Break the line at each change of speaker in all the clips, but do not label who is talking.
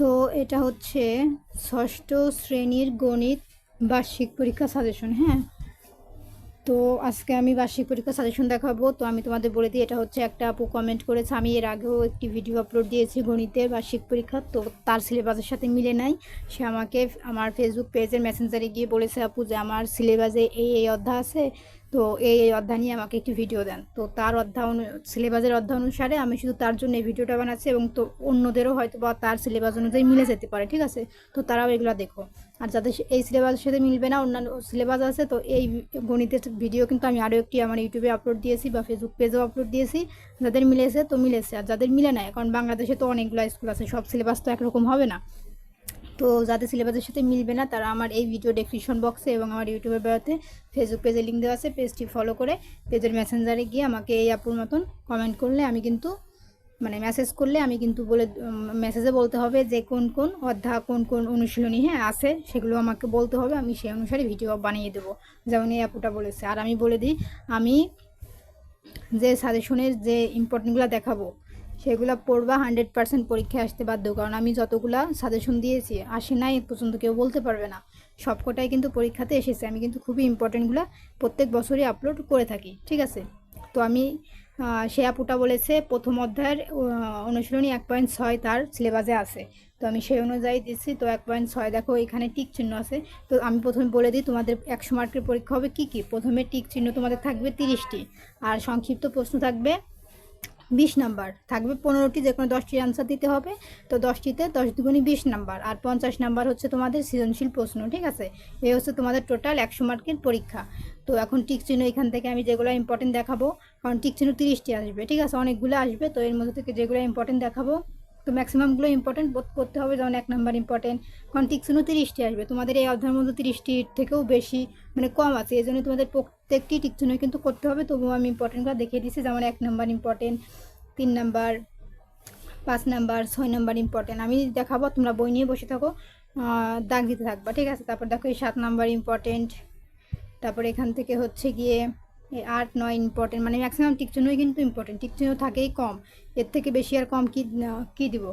তো এটা হচ্ছে ষষ্ঠ শ্রেণির গণিত বার্ষিক পরীক্ষা সাজেশন হ্যাঁ? তো আজকে আমি বার্ষিক পরীক্ষা সাজেশন দেখাবো। তো আমি তোমাদের বলে দিই, এটা হচ্ছে একটা আপু কমেন্ট করেছে, আমি এর আগেও একটি ভিডিও আপলোড দিয়েছি গণিতের বার্ষিক পরীক্ষা, তো তার সিলেবাসের সাথে মিলে নাই। সে আমাকে আমার ফেসবুক পেজের মেসেঞ্জারে গিয়ে বলেছে আপু যে আমার সিলেবাসে এই এই অধ্যায় আছে তো এই এই অধ্যায় নিয়ে আমাকে একটি ভিডিও দেন। তো তার অধ্যায় সিলেবাসের অধ্যায় অনুসারে আমি শুধু তার জন্য এই ভিডিওটা বানাচ্ছি এবং তো অন্যদেরও হয়তো বা তার সিলেবাস অনুযায়ী মিলে যেতে পারে, ঠিক আছে? তো তারাও এগুলো দেখো। আর যাদের এই সিলেবাসের সাথে মিলবে না, অন্যান্য সিলেবাস আছে, তো এই গণিতের ভিডিও কিন্তু আমি আরও একটি আমার ইউটিউবে আপলোড দিয়েছি বা ফেসবুক পেজেও আপলোড দিয়েছি, যাদের মিলেছে তো মিলেছে। আর যাদের মিলে না কারণ বাংলাদেশে তো অনেকগুলো স্কুল আছে, সব সিলেবাস তো একরকম হবে না। তো যাদের সিলেবাসের সাথে মিলবে না, তারা আমার এই ভিডিও ডেসক্রিপশন বক্সে এবং আমার ইউটিউবের বেড়াতে ফেসবুক পেজে লিঙ্ক দেওয়া আছে পেজটি ফলো করে পেজের মেসেঞ্জারে গিয়ে আমাকে এই আপুর মতন কমেন্ট করলে আমি কিন্তু মানে মেসেজ করলে আমি কিন্তু বলে মেসেজে বলতে হবে যে কোন কোন অধ্যা কোন কোন অনুশীলনী হ্যাঁ আছে, সেগুলো আমাকে বলতে হবে, আমি সেই অনুসারে ভিডিও বানিয়ে দেবো। যেমন এই আপুটা বলেছে। আর আমি বলে দিই, আমি যে সাজেশনের যে ইম্পর্টেন্টগুলো দেখাবো সেগুলো পড়বা হান্ড্রেড পার্সেন্ট পরীক্ষায় আসতে বাধ্য, কারণ আমি যতগুলা সাজেশন দিয়েছি, আসে নাই পর্যন্ত কেউ বলতে পারবে না। সবকটাই কিন্তু পরীক্ষাতে এসেছে, আমি কিন্তু খুবই ইম্পর্টেন্টগুলো প্রত্যেক বছরই আপলোড করে থাকি, ঠিক আছে? তো আমি সে আপুটা বলেছে, প্রথম অধ্যায়ের অনুশীলনী এক পয়েন্ট ছয় তার সিলেবাসে আছে। তো আমি সেই অনুযায়ী দিচ্ছি, তো এক পয়েন্ট ছয় দেখো এখানে টিক চিহ্ন আছে। তো আমি প্রথমে বলে দিই, তোমাদের একশো মার্কের পরীক্ষা হবে কী কী? প্রথমে টিক চিহ্ন তোমাদের থাকবে তিরিশটি, আর সংক্ষিপ্ত প্রশ্ন থাকবে বিশ নাম্বার। থাকবে পনেরোটি যে কোনো দশটি অ্যান্সার দিতে হবে। তো দশটিতে দশ দুগুণি বিশ নাম্বার। আর পঞ্চাশ নাম্বার হচ্ছে তোমাদের সৃজনশীল প্রশ্ন, ঠিক আছে? এই হচ্ছে তোমাদের টোটাল একশো মার্কের পরীক্ষা। তো এখন টিক চিহ্ন এখান থেকে আমি যেগুলো ইম্পর্টেন্ট দেখাবো, কারণ টিক চিহ্ন তিরিশটি আসবে, ঠিক আছে? অনেকগুলো আসবে, তো এর মধ্যে থেকে যেগুলো ইম্পর্টেন্ট দেখাবো তো ম্যাক্সিমামগুলো ইম্পর্টেন্ট বোধ করতে হবে, যেমন এক নাম্বার ইম্পর্টেন্ট কারণ চিহ্ন তিরিশটি আসবে, তোমাদের এই অধ্যায়ের মধ্যে তিরিশটির থেকেও বেশি মানে কম আছে এই জন্য তোমাদের প্রত্যেকটি টিক কিন্তু করতে হবে, তবুও আমি ইম্পর্টেন্টগুলো দেখিয়ে দিচ্ছি, যেমন এক নাম্বার ইম্পর্টেন্ট তিন নাম্বার পাঁচ নাম্বার ছয় নাম্বার ইম্পর্টেন্ট আমি দেখাবো, তোমরা বই নিয়ে বসে থাকো দাগ দিতে থাকবা, ঠিক আছে? তারপর দেখো এই সাত নাম্বার ইম্পর্টেন্ট তারপর এখান থেকে হচ্ছে গিয়ে আট, নয় ইম্পর্টেন্ট মানে ম্যাক্সিমাম টিকচিহ্নই কিন্তু ইম্পর্টেন্ট টিকচিহ্ন থাকেই কম। এর থেকে বেশি আর কম কি কী দিব?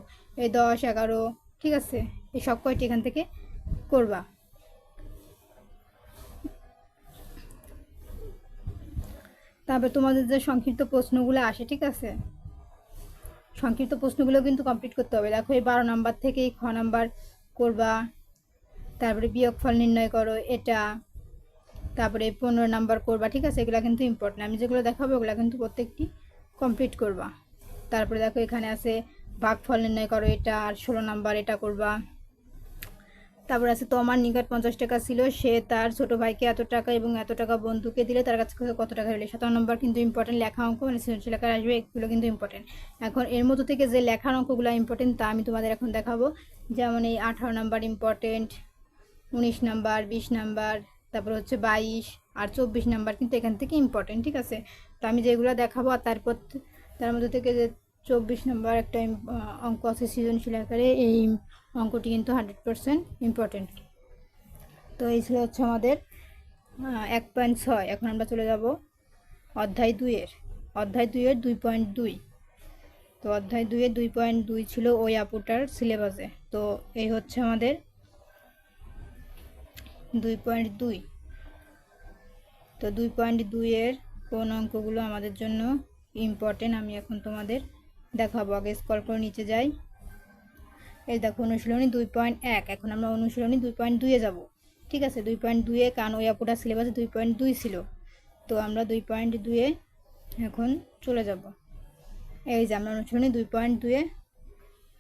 এই দশ, এগারো, ঠিক আছে? এই সব কয়টি এখান থেকে করবা। তারপর তোমাদের যে সংক্ষিপ্ত প্রশ্নগুলো আসে, ঠিক আছে? সংক্ষিপ্ত প্রশ্নগুলো কিন্তু কমপ্লিট করতে হবে। দেখো, এই বারো নাম্বার থেকে খ নাম্বার করবা। তারপরে বিয়োগফল নির্ণয় করো, এটা। তারপরে পনেরো নাম্বার করবা, ঠিক আছে? এগুলো কিন্তু ইম্পর্টেন্ট আমি যেগুলো দেখাবো, ওগুলো কিন্তু প্রত্যেকটি কমপ্লিট করবা। তারপরে দেখো, এখানে আছে ভাগফল নির্ণয় করো এটা, আর ষোলো নাম্বার এটা করবা। তারপর আছে, তোমার নিকট পঞ্চাশ টাকা ছিল, সে তার ছোট ভাইকে এত টাকা এবং এত টাকা বন্ধুকে দিলে, তার কাছে কত টাকা হলে সাতান্ন নম্বর কিন্তু ইম্পর্টেন্ট লেখা অঙ্ক মানে সৃজনশীল আকারে আসবে, এগুলো কিন্তু ইম্পর্টেন্ট এখন এর মধ্যে থেকে যে লেখার অঙ্কগুলো ইম্পর্টেন্ট তা আমি তোমাদের এখন দেখাবো। যেমন এই আঠারো নাম্বার ইম্পর্টেন্ট উনিশ নাম্বার, বিশ নাম্বার তারপর হচ্ছে বাইশ আর চব্বিশ নাম্বার কিন্তু এখান থেকে ইম্পর্টেন্ট ঠিক আছে? তো আমি যেগুলো দেখাবো আর তারপর তার মধ্যে থেকে যে চব্বিশ নাম্বার একটা অঙ্ক আছে সৃজনশীল আকারে, এই অঙ্কটি কিন্তু হান্ড্রেড পারসেন্ট ইম্পর্টেন্ট তো এই ছিল হচ্ছে আমাদের এক পয়েন্ট ছয়। এখন আমরা চলে যাব অধ্যায় দুইয়ের। অধ্যায় দুইয়ের দুই পয়েন্ট দুই। তো অধ্যায় দুইয়ের দুই পয়েন্ট দুই ছিল ওই আপুটার সিলেবাসে তো এই হচ্ছে আমাদের দুই পয়েন্ট দুই। তো দুই পয়েন্ট দুইয়ের কোন অঙ্কগুলো আমাদের জন্য ইম্পর্টেন্ট আমি এখন তোমাদের দেখাবো। আগে স্কল করে নিচে যাই। এই দেখো অনুশীলনী দুই পয়েন্ট এক। এখন আমরা অনুশীলনী দুই পয়েন্ট দুইয়ে যাব। ঠিক আছে? দুই পয়েন্ট দুইয়ে কারণ ওই আপুটার সিলেবাসে দুই পয়েন্ট দুই ছিল। তো আমরা দুই পয়েন্ট দুইয়ে এখন চলে যাব। এই যে আমরা অনুশীলনী দুই পয়েন্ট দুইয়ে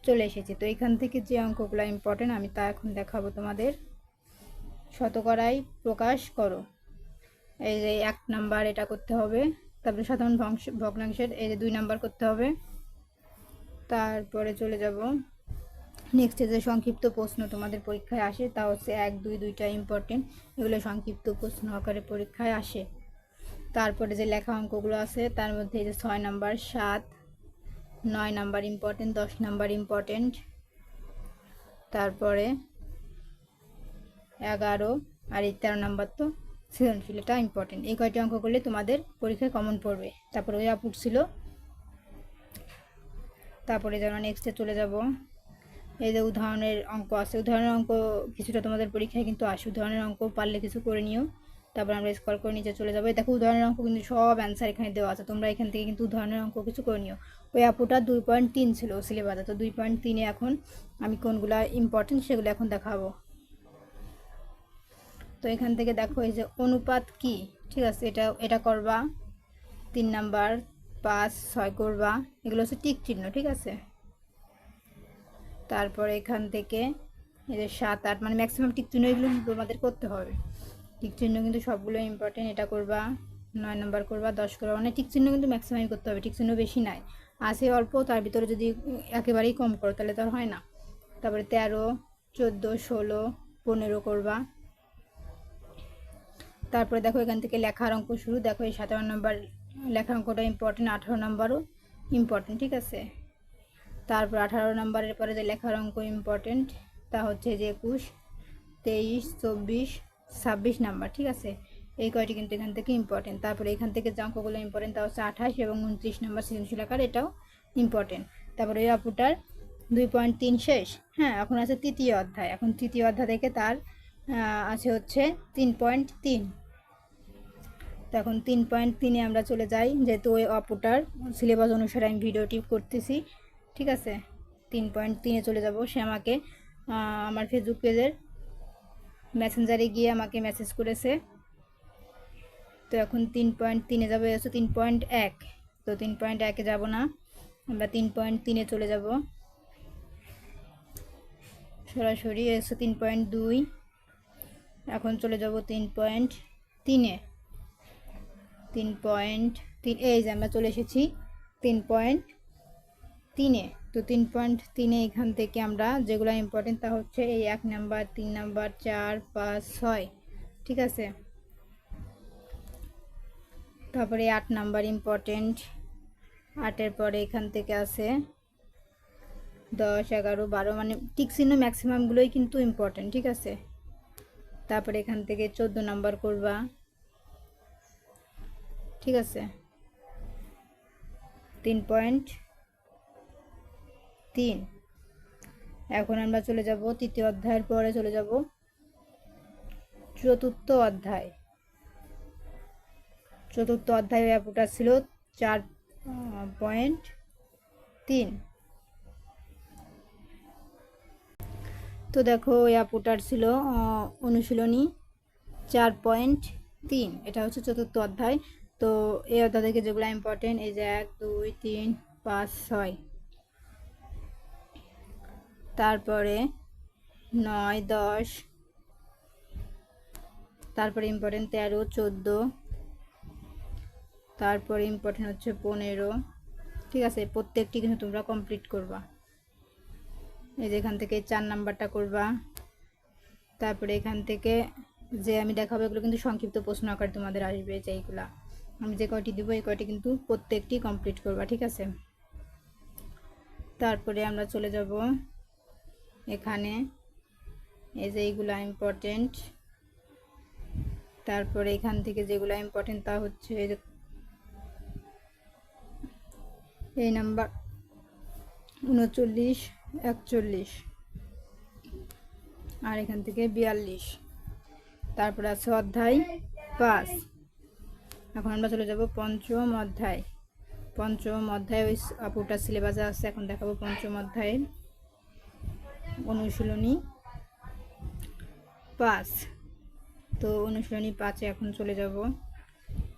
চলে এসেছি। তো এখান থেকে যে অঙ্কগুলো ইম্পর্টেন্ট আমি তা এখন দেখাবো তোমাদের। শতকরাই প্রকাশ করো। এই যে এক নাম্বার এটা করতে হবে। তারপরে সাধারণ ভগ্নাংশের এই যে দুই নাম্বার করতে হবে। তারপরে চলে যাব। নেক্সট যে সংক্ষিপ্ত প্রশ্ন তোমাদের পরীক্ষায় আসে, তা হচ্ছে এক, দুই, দুইটা ইম্পর্টেন্ট এগুলো সংক্ষিপ্ত প্রশ্ন আকারে পরীক্ষায় আসে। তারপরে যে লেখা অঙ্কগুলো আছে, তার মধ্যে এই যে ছয় নাম্বার, সাত, নয় নাম্বার ইম্পর্টেন্ট দশ নাম্বার ইম্পর্টেন্ট তারপরে এগারো আর এই তেরো নাম্বার তো সৃজনশীল এটা ইম্পর্টেন্ট এই কয়টি অঙ্ক করলে তোমাদের পরীক্ষায় কমন পড়বে। তারপরে ওই আপুট ছিল। তারপরে যেন নেক্সটে চলে যাব, এই যে উদাহরণের অঙ্ক আছে। উদাহরণের অঙ্ক কিছুটা তোমাদের পরীক্ষায় কিন্তু আসে। উদাহরণের অঙ্ক পারলে কিছু করে নিও। তারপর আমরা স্কল করে নিচে চলে যাব। দেখো উদাহরণের অঙ্ক কিন্তু সব অ্যান্সার এখানে দেওয়া আছে। তোমরা এখান থেকে কিন্তু উদাহরণের অঙ্ক কিছু করে নিও। ওই আপুটা দুই পয়েন্ট তিন ছিল সিলেবাসে। তো দুই পয়েন্ট তিনে এখন আমি কোনগুলো ইম্পর্টেন্ট সেগুলো এখন দেখাবো। তো এখান থেকে দেখো এই যে অনুপাত কি? ঠিক আছে, এটা এটা করবা। তিন নাম্বার, পাঁচ, ছয় করবা। এগুলো হচ্ছে টিক চিহ্ন, ঠিক আছে? তারপর এখান থেকে এই যে সাত, আট মানে ম্যাক্সিমাম টিক চিহ্ন এগুলো তোমাদের করতে হবে। টিক চিহ্ন কিন্তু সবগুলো ইম্পর্টেন্ট এটা করবা। নয় নম্বর করবা, দশ করবা। মানে টিক চিহ্ন কিন্তু ম্যাক্সিমাম করতে হবে, টিক চিহ্ন বেশি নাই। আছে অল্প, তার ভিতরে যদি একেবারেই কম করো, তাহলে তো হয় না। তারপরে তেরো, চোদ্দ, ষোলো, পনেরো করবা। তারপরে দেখো এখান থেকে লেখার অঙ্ক শুরু। দেখো এই সাতান্ন নম্বর লেখার অঙ্কটা ইম্পর্টেন্ট আঠারো নম্বরও ইম্পর্টেন্ট ঠিক আছে? তারপর আঠারো নম্বরের পরে যে লেখার অঙ্ক ইম্পর্টেন্ট তা হচ্ছে যে একুশ, তেইশ, চব্বিশ, ছাব্বিশ নাম্বার, ঠিক আছে? এই কয়টি কিন্তু এখান থেকে ইম্পর্টেন্ট তারপরে এখান থেকে যে অঙ্কগুলো ইম্পর্টেন্ট তা হচ্ছে আঠাশ এবং উনত্রিশ নাম্বার সৃজনশীল আকার এটাও ইম্পর্টেন্ট তারপরে এই অপুটার দুই পয়েন্ট তিন শেষ। হ্যাঁ এখন আছে তৃতীয় অধ্যায়। এখন তৃতীয় অধ্যায় থেকে তার আছে হচ্ছে তিন পয়েন্ট তিন। তো এখন তিন পয়েন্ট তিনে আমরা চলে যাই, যেহেতু ওই অপোটার সিলেবাস অনুসারে আমি ভিডিওটি করতেছি। ঠিক আছে? তিন পয়েন্ট তিনে চলে যাব। সে আমাকে আমার ফেসবুক পেজের মেসেঞ্জারে গিয়ে আমাকে মেসেজ করেছে। তো এখন তিন পয়েন্ট তিনে যাব। হচ্ছে তিন পয়েন্ট এক। তো তিন পয়েন্ট একে যাব না। আমরা তিন পয়েন্ট তিনে চলে যাব। সরাসরি এসে তিন পয়েন্ট দুই। এখন চলে যাব তিন পয়েন্ট তিনে। তিন পয়েন্ট তিন, এই যে আমরা চলে এসেছি তিন পয়েন্ট তিনে। তো তিন পয়েন্ট তিনে এখান থেকে আমরা যেগুলো ইম্পর্টেন্ট তা হচ্ছে এই এক নাম্বার, তিন নাম্বার, চার, পাঁচ, ছয়। ঠিক আছে? তারপরে আট নাম্বার ইম্পর্টেন্ট আটের পরে এখান থেকে আছে দশ, এগারো, বারো মানে টিক চিহ্ন ম্যাক্সিমামগুলোই কিন্তু ইম্পর্টেন্ট ঠিক আছে? তারপরে এখান থেকে চোদ্দ নাম্বার করবা। ঠিক আছে। তিন পয়েন্ট তিন। এখন আমরা চলে যাব তৃতীয় অধ্যায়ের পরে চলে যাব। চতুর্থ অধ্যায়। চতুর্থ অধ্যায় অ্যাপুটা ছিল চার পয়েন্ট তিন। তো দেখো অ্যাপুটার ছিল অনুশীলনী চার পয়েন্ট তিন। এটা হচ্ছে চতুর্থ অধ্যায়। তো এই অধ্যায় থেকে যেগুলো ইম্পর্টেন্ট এই যে এক, দুই, তিন, পাঁচ, ছয়। তারপরে নয়, দশ। তারপরে ইম্পর্টেন্ট তেরো, চোদ্দ। তারপরে ইম্পর্টেন্ট হচ্ছে পনেরো। ঠিক আছে, প্রত্যেকটি কিন্তু তোমরা কমপ্লিট করবা। এই যে এখান থেকে চার নাম্বারটা করবা। তারপরে এখান থেকে যে আমি দেখাবো, এগুলো কিন্তু সংক্ষিপ্ত প্রশ্ন আকার তোমাদের আসবে যে এইগুলা। আমি যে কয়টি দেবো, এই কয়টি কিন্তু প্রত্যেকটি কমপ্লিট করবা, ঠিক আছে? তারপরে আমরা চলে যাব এখানে। এই যে এইগুলা ইম্পর্টেন্ট তারপরে এখান থেকে যেগুলো ইম্পর্টেন্ট তা হচ্ছে এই নাম্বার উনচল্লিশ, একচল্লিশ, আর এখান থেকে বিয়াল্লিশ। তারপরে আছে অধ্যায় পাঁচ। এখন আমরা চলে যাব পঞ্চম অধ্যায়। পঞ্চম অধ্যায় ওই আপুটা সিলেবাসে আছে, এখন দেখাবো পঞ্চম অধ্যায়ে অনুশীলনী পাঁচ। তো অনুশীলনী পাঁচে এখন চলে যাব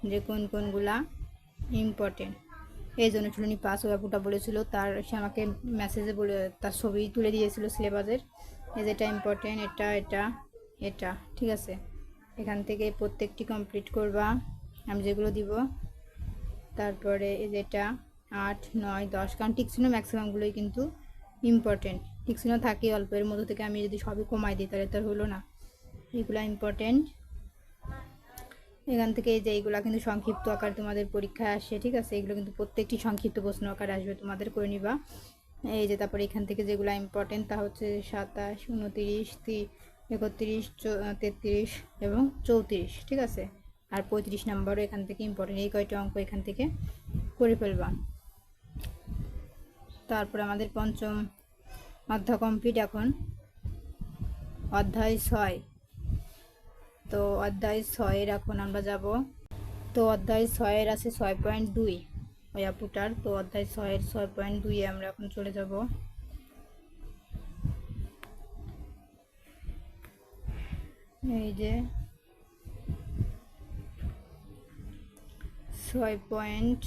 যে কোন কোনগুলা ইম্পর্টেন্ট এই যে অনুশীলনী পাঁচ ওই আপুটা বলেছিল, তার সে আমাকে মেসেজে বলে, তার ছবি তুলে দিয়েছিল সিলেবাসের এই যেটা ইম্পর্টেন্ট এটা এটা এটা, ঠিক আছে? এখান থেকে প্রত্যেকটি কমপ্লিট করবা। আমি যেগুলো দিব। তারপরে যেটা আট, নয়, দশ, কারণ টিকসিনো ম্যাক্সিমামগুলোই কিন্তু ইম্পর্টেন্ট টিকসিনো থাকে অল্পের মধ্যে থেকে আমি যদি সবই কমাই দিই, তাহলে তো আর হলো না। এগুলো ইম্পর্টেন্ট এখান থেকে এই যে এইগুলো কিন্তু সংক্ষিপ্ত আকার তোমাদের পরীক্ষায় আসে, ঠিক আছে? এগুলো কিন্তু প্রত্যেকটি সংক্ষিপ্ত প্রশ্ন আকার আসবে, তোমাদের করে নিবা। এই যে তারপরে এখান থেকে যেগুলো ইম্পর্টেন্ট তা হচ্ছে সাতাশ, উনতিরিশ একত্রিশ তেত্রিশ এবং চৌত্রিশ, ঠিক আছে? আর পঁয়ত্রিশ নাম্বারও এখান থেকে ইম্পর্টেন্ট এই কয়টা অঙ্ক এখান থেকে করে ফেলবা। তারপর আমাদের পঞ্চম অধ্যায় কমপ্লিট এখন। অধ্যায় ছয়। তো অধ্যায় ছয়ের এখন আমরা যাব। তো অধ্যায় ছয়ের আছে ছয় পয়েন্ট দুই। ওই আপুটার। তো অধ্যায় ছয়ের ছয় পয়েন্ট দুইয়ে আমরা এখন চলে যাব। এই যে ছয় পয়েন্ট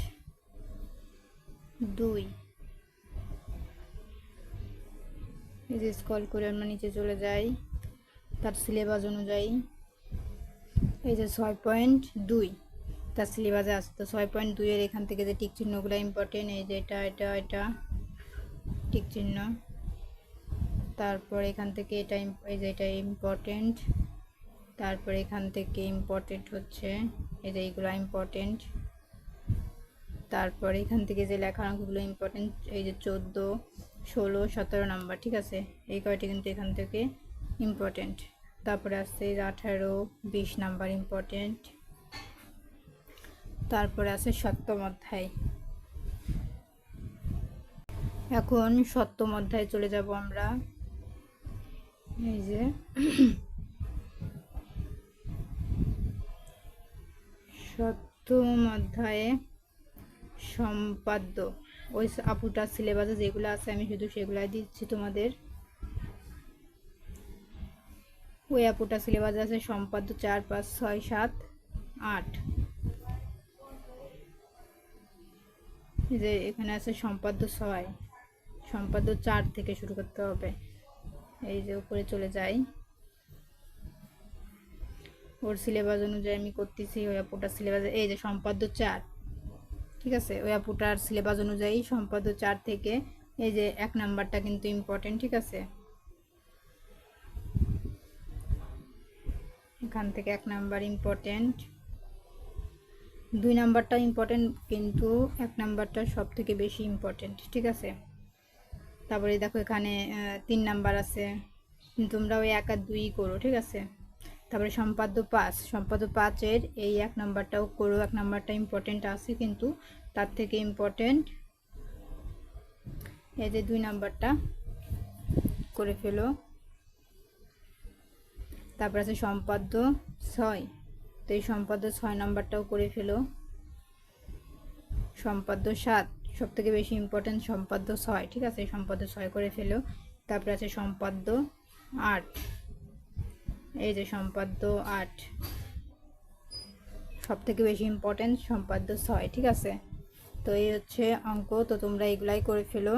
দুই। এই যে স্কল করে আমরা নিচে চলে যাই, তার সিলেবাস অনুযায়ী। এই যে ছয় পয়েন্ট দুই, তার সিলেবাসে আছে তো ছয় পয়েন্ট দুইয়ের এখান থেকে যে টিক চিহ্নগুলো ইম্পর্টেন্ট এই যে এটা এটা এটা টিক চিহ্ন। তারপর এখান থেকে এটা এই যে এটা ইম্পর্টেন্ট তারপর এখান থেকে ইম্পর্টেন্ট হচ্ছে, এই যে এইগুলো ইম্পর্টেন্ট তারপর এখান থেকে যে লেখার অঙ্কগুলো ইম্পর্টেন্ট এই যে চোদ্দ, ষোলো, সতেরো নাম্বার ঠিক আছে? এই কয়টি কিন্তু এখান থেকে ইম্পর্টেন্ট তারপরে আসছে এই আঠারো, বিশ নাম্বার ইম্পর্টেন্ট তারপরে আছে সপ্তম অধ্যায়। এখন সপ্তম অধ্যায়ে চলে যাব আমরা। এই যে সপ্তম অধ্যায়ে সম্পাদ্য। ওই আপুটার সিলেবাসে যেগুলো আছে, আমি শুধু সেগুলাই দিচ্ছি তোমাদের। ওই আপুটা সিলেবাসে আছে সম্পাদ্য চার, পাঁচ, ছয়, সাত, আট। যে এখানে আছে সম্পাদ্য ছয়। সম্পাদ্য চার থেকে শুরু করতে হবে। এই যে উপরে চলে যাই। ওর সিলেবাস অনুযায়ী আমি করতেছি, ওই আপুটার সিলেবাস এই যে সম্পাদ্য চার। ঠিক আছে? ওই আপুটার সিলেবাস অনুযায়ী সম্পাদ্য চার থেকে এই যে এক নাম্বারটা কিন্তু ইম্পর্টেন্ট ঠিক আছে? এখান থেকে এক নাম্বার ইম্পর্টেন্ট দুই নাম্বারটা ইম্পর্টেন্ট কিন্তু এক নাম্বারটা সব থেকে বেশি ইম্পর্টেন্ট ঠিক আছে? তারপরে দেখো এখানে তিন নাম্বার আছে। তোমরা ওই এক আর দুই করো, ঠিক আছে? তারপরে সম্পাদ্য পাঁচ। সম্পাদ্য পাঁচের এই এক নাম্বারটাও করো এক নাম্বারটা ইম্পর্টেন্ট আছে কিন্তু তার থেকে ইম্পর্টেন্ট এই যে দুই নাম্বারটা করে ফেলো। তারপর আছে সম্পাদ্য ছয়। তো এই সম্পাদ্য ছয় নাম্বারটাও করে ফেলো। সম্পাদ্য সাত সব থেকে বেশি ইম্পর্টেন্ট সম্পাদ্য ছয়, ঠিক আছে? সম্পাদ্য ছয় করে ফেলো। তারপরে আছে সম্পাদ্য আট। এই যে সম্পাদ্য আট। সব থেকে বেশি ইম্পর্টেন্ট সম্পাদ্য ছয়, ঠিক আছে? তো এই হচ্ছে অঙ্ক, তো তোমরা এগুলাই করে ফেলো।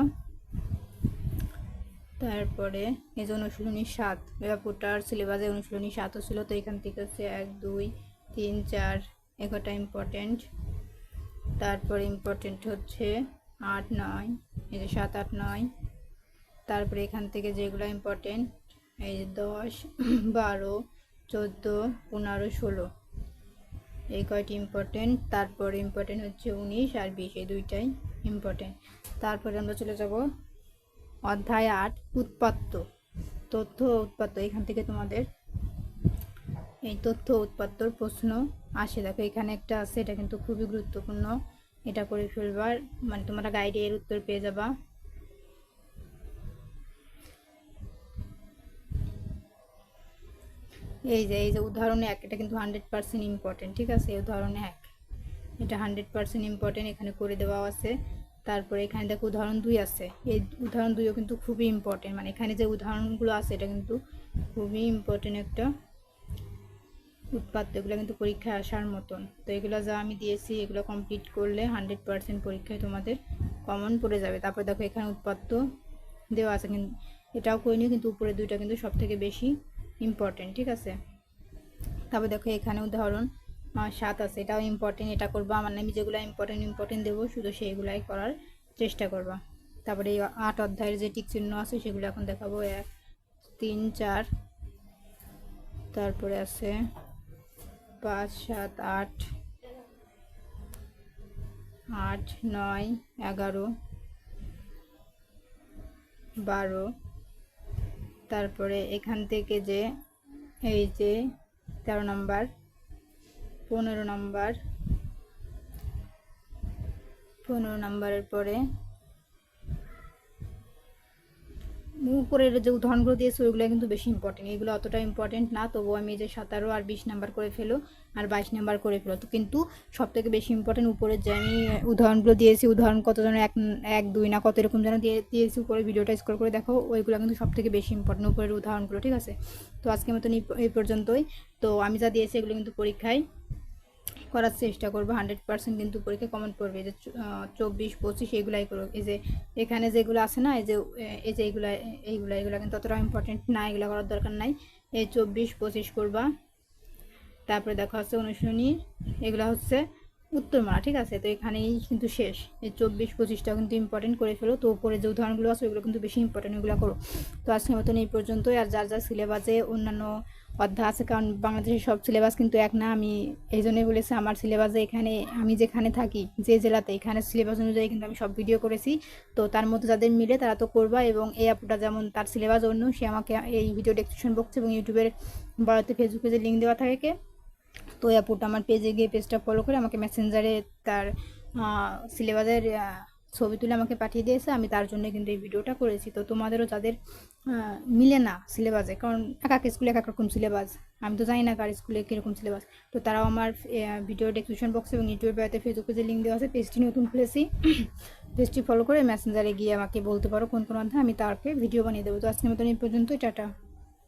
তারপরে এই যে অনুশীলনী সাত, ব্যাপারটার সিলেবাসে অনুশীলনী সাতও ছিল, তো এখান থেকে হচ্ছে এক, দুই, তিন, চার, এগারোটা ইম্পর্টেন্ট তারপরে ইম্পর্টেন্ট হচ্ছে আট, নয়, এই যে সাত, আট, নয়। তারপরে এখান থেকে যেগুলো ইম্পর্টেন্ট এই দশ, বারো, চোদ্দ, পনেরো, ষোলো। এই কয়টি ইম্পর্টেন্ট তারপর ইম্পর্টেন্ট হচ্ছে উনিশ আর বিশ, এই দুইটাই ইম্পর্টেন্ট তারপরে আমরা চলে যাব অধ্যায় আট, উৎপাত্ত। তথ্য ও উৎপাত্ত, এখান থেকে তোমাদের এই তথ্য উৎপাত্তর প্রশ্ন আসে। দেখো, এখানে একটা আছে, এটা কিন্তু খুবই গুরুত্বপূর্ণ। এটা করে ফেলবার মানে তোমরা গাইডে এর উত্তর পেয়ে যাবা। এই যে এই যে উদাহরণে এক, এটা কিন্তু হান্ড্রেড পার্সেন্ট ইম্পর্টেন্ট ঠিক আছে? এই উদাহরণে এক। এটা হান্ড্রেড পার্সেন্ট ইম্পর্টেন্ট এখানে করে দেওয়া আছে। তারপরে এখানে দেখো উদাহরণ দুই আছে। এই উদাহরণ দুইও কিন্তু খুবই ইম্পর্টেন্ট মানে এখানে যে উদাহরণগুলো আছে, এটা কিন্তু খুবই ইম্পর্টেন্ট একটা উৎপাদ্য। এগুলো কিন্তু পরীক্ষায় আসার মতন। তো এগুলো যা আমি দিয়েছি, এগুলো কমপ্লিট করলে হান্ড্রেড পার্সেন্ট পরীক্ষায় তোমাদের কমন পড়ে যাবে। তারপর দেখো এখানে উৎপাদ্য দেওয়া আছে, কিন্তু এটাও করিনি কিন্তু উপরে দুইটা কিন্তু সব থেকে বেশি ইম্পর্টেন্ট ঠিক আছে? তারপর দেখো এখানে উদাহরণ সাত আছে, এটাও ইম্পর্টেন্ট এটা করব, আমার নামে যেগুলো ইম্পর্টেন্ট ইম্পর্টেন্ট দেবো, শুধু সেইগুলাই করার চেষ্টা করবা। তারপরে এই আট অধ্যায়ের যে টিক চিহ্ন আছে, সেগুলো এখন দেখাবো। এক, তিন, চার, তারপরে আছে পাঁচ, সাত, আট আট, নয়, এগারো, বারো তারপরে এখান থেকে যে এই যে তেরো নাম্বার পনেরো নাম্বার পনেরো নাম্বারের পরে উপরের যে উদাহরণগুলো দিয়েছে, ওইগুলো কিন্তু বেশি ইম্পর্টেন্ট এগুলো অতটা ইম্পর্টেন্ট না, তবুও আমি যে সতেরো আর বিশ নাম্বার করে ফেলো আর বাইশ নাম্বার করে ফেলো। তো কিন্তু সব থেকে বেশি ইম্পর্টেন্ট উপরের যে আমি উদাহরণগুলো দিয়েছি, উদাহরণ কত জন এক এক, দুই না কত এরকম যেন দিয়ে, দিয়েছি উপরে, ভিডিওটা স্কোর করে দেখো, ওইগুলো কিন্তু সব থেকে বেশি ইম্পর্টেন্ট উপরের উদাহরণগুলো, ঠিক আছে? তো আজকের মতন এই পর্যন্তই। তো আমি যা দিয়েছি এগুলো কিন্তু পরীক্ষায় করার চেষ্টা করব হান্ড্রেড পার্সেন্ট কিন্তু পরীক্ষায় কমেন্ট পড়বে। যে চব্বিশ, পঁচিশ এইগুলাই করো এই যে এখানে যেগুলো আছে না, এই যে এই যে এইগুলা এইগুলা, এগুলো কিন্তু অতটা ইম্পর্টেন্ট না, এগুলো করার দরকার নাই। এই চব্বিশ, পঁচিশ করবা। তারপরে দেখা হচ্ছে অনুশীলনী, এগুলো হচ্ছে উত্তরমালা, ঠিক আছে? তো এখানেই কিন্তু শেষ। এই চব্বিশ পঁচিশটা কিন্তু ইম্পর্টেন্ট করে ফেলো। তো উপরে যে উদাহরণগুলো আছে, ওগুলো কিন্তু বেশি ইম্পর্টেন্ট ওগুলো করো। তো আজকের মতন এই পর্যন্তই। আর যার যার সিলেবাসে অন্যান্য অধ্যায় আছে, কারণ বাংলাদেশের সব সিলেবাস কিন্তু এক না। আমি এই জন্যই বলেছি, আমার সিলেবাসে এখানে, আমি যেখানে থাকি, যে জেলাতে, এখানে সিলেবাস অনুযায়ী কিন্তু আমি সব ভিডিও করেছি। তো তার মধ্যে যাদের মিলে তারা তো করবা এবং এই আপুটা যেমন তার সিলেবাস অন্য, সে আমাকে এই ভিডিও ডেসক্রিপশন বক্স এবং ইউটিউবের বাড়াতে ফেসবুকে যে লিঙ্ক দেওয়া থাকে তো এই আপুটা আমার পেজে গিয়ে পেজটা ফলো করে আমাকে মেসেঞ্জারে তার সিলেবাসের ছবি তুলে আমাকে পাঠিয়ে দিয়েছে। আমি তার জন্য কিন্তু এই ভিডিওটা করেছি। তো তোমাদেরও যাদের মিলে না সিলেবাসে কারণ এক এক স্কুলে এক এক রকম সিলেবাস আমি তো জানি না কার স্কুলে কীরকম সিলেবাস তো তারাও আমার ভিডিও ডেসক্রিপশন বক্স এবং ইউটিউবে বেড়াতে ফেসবুকে যে লিঙ্ক দেওয়া আছে। পেজটি নতুন খুলেছি। পেজটি ফলো করে মেসেঞ্জারে গিয়ে আমাকে বলতে পারো কোন কোন অধ্যায়, আমি তারপরে ভিডিও বানিয়ে দেবো। তো আজকের মতন এই পর্যন্তই, টাটা।